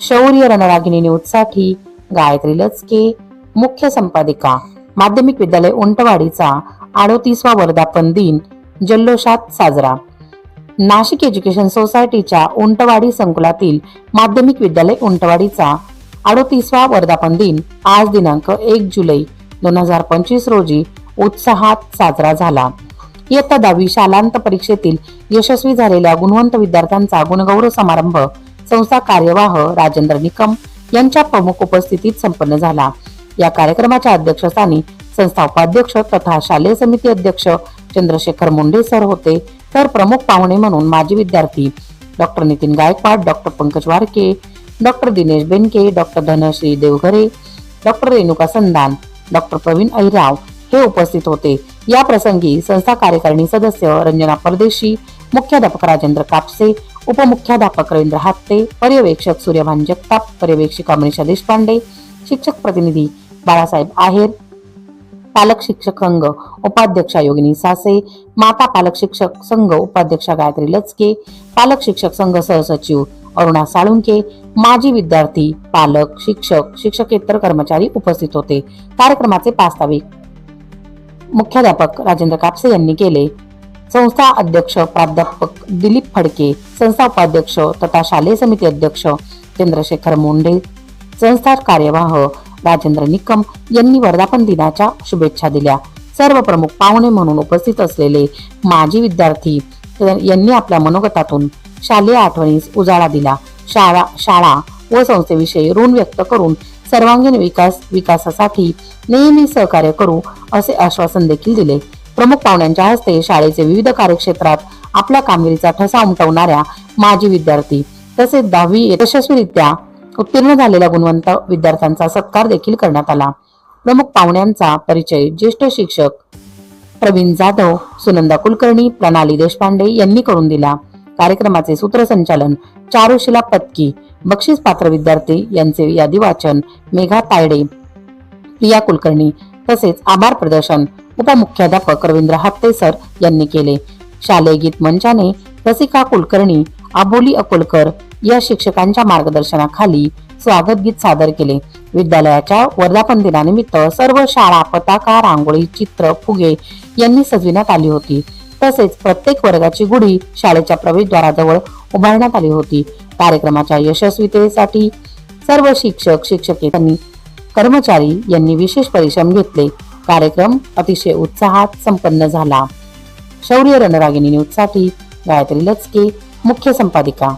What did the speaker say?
शौर्य रणरागिणी न्यूजसाठी गायत्री लचके मुख्य संपादिका माध्यमिक विद्यालय उंटवाडीचा अडोतीसवा वर्धापन दिन जल्लोषात साजरा. नाशिक एज्युकेशन सोसायटीच्या उंटवाडी संकुलातील माध्यमिक विद्यालय उंटवाडीचा अडोतीसवा वर्धापन दिन आज दिनांक एक जुलै दोन हजार पंचवीस रोजी उत्साहात साजरा झाला. इयत्ता दहावी शालांत परीक्षेतील यशस्वी झालेल्या गुणवंत विद्यार्थ्यांचा गुणगौरव समारंभ संस्था कार्यवाह राजेंद्र निकम यांच्या प्रमुख उपस्थितीत संपन्न झाला. या कार्यक्रमाच्या अध्यक्षस्थानी संस्था उपाध्यक्ष तथा शालेय समिती अध्यक्ष चंद्रशेखर मुंडे सर होते. तर प्रमुख पाहुणे म्हणून माजी विद्यार्थी doctor Nitin Gaikwad doctor Pankaj Warke doctor Dinesh Benke doctor Dhanashree Deoghare doctor Renuka Sandan doctor Pravin Ahirao हे उपस्थित होते. या प्रसंगी संस्था कार्यकारिणी सदस्य रंजना परदेशी मुख्याध्यापक राजेंद्र कापसे उपमुख्याध्यापक रवींद्र हात्ते पर्यवेक्षक सूर्यभान जगताप पर्यवेक्षिका मनीषा देशपांडे शिक्षक प्रतिनिधी बाळासाहेब आहेर पालक शिक्षक संघ उपाध्यक्षा योगिनी सासे माता पालक शिक्षक संघ उपाध्यक्षा गायत्री लचके पालक शिक्षक संघ सहसचिव अरुणा साळुंके माजी विद्यार्थी पालक शिक्षक शिक्षकेतर कर्मचारी उपस्थित होते. कार्यक्रमाचे प्रास्ताविक मुख्याध्यापक राजेंद्र कापसे यांनी केले. संस्था अध्यक्ष प्राध्यापक दिलीप फडके संस्था उपाध्यक्ष तथा शालेय समिती अध्यक्ष चंद्रशेखर मुंडे संस्था कार्यवाह राजेंद्र निकम यांनी वर्धापन दिनाच्या शुभेच्छा दिल्या. सर्व प्रमुख पाहुणे म्हणून उपस्थित असलेले माजी विद्यार्थी यांनी आपल्या मनोगतातून शालेय आठवणीस उजाळा दिला. शाळा शाळा व संस्थेविषयी ऋण व्यक्त करून सर्वांगीण विकास विकासासाठी नेहमी सहकार्य करू असे आश्वासन देखील दिले. प्रमुख पाहुण्यांच्या हस्ते शाळेचे विविध कार्यक्षेत्रात आपल्या कामगिरीचा ठसा उमटवणाऱ्या माजी विद्यार्थी तसेच दहावी यशस्वीरित्या उत्तीर्ण झालेल्या गुणवंत विद्यार्थ्यांचा सत्कार देखील करण्यात आला. प्रमुख पाहुण्यांचा परिचय ज्येष्ठ शिक्षक प्रवीण जाधव सुनंदा कुलकर्णी प्रणाली देशपांडे यांनी करून दिला. कार्यक्रमाचे सूत्रसंचालन चारुशिला पत्की बक्षीस पात्र विद्यार्थी यांचे यादी वाचन मेघा तायडे प्रिया कुलकर्णी तसेच आभार प्रदर्शन उपमुख्याध्यापक रवींद्र हत्ते सर यांनी केले. शालेय गीत मंचाने रसिका कुलकर्णी आबोली अकोलकर या शिक्षकांच्या मार्गदर्शनाखाली स्वागत गीत सादर केले. विद्यालयाच्या वर्धापन दिनानिमित्त सर्व शाळा पताका रांगोळी चित्र फुगे यांनी सजविण्यात आली होती. तसेच प्रत्येक वर्गाची गुढी शाळेच्या प्रवेशद्वाराजवळ उभारण्यात आली होती. कार्यक्रमाच्या यशस्वीतेसाठी सर्व शिक्षक शिक्षकेतनी कर्मचारी यांनी विशेष परिश्रम घेतले. कार्यक्रम अतिशय उत्साहात संपन्न झाला. शौर्य रणरागिणी न्यूजसाठी गायत्री लचके मुख्य संपादिका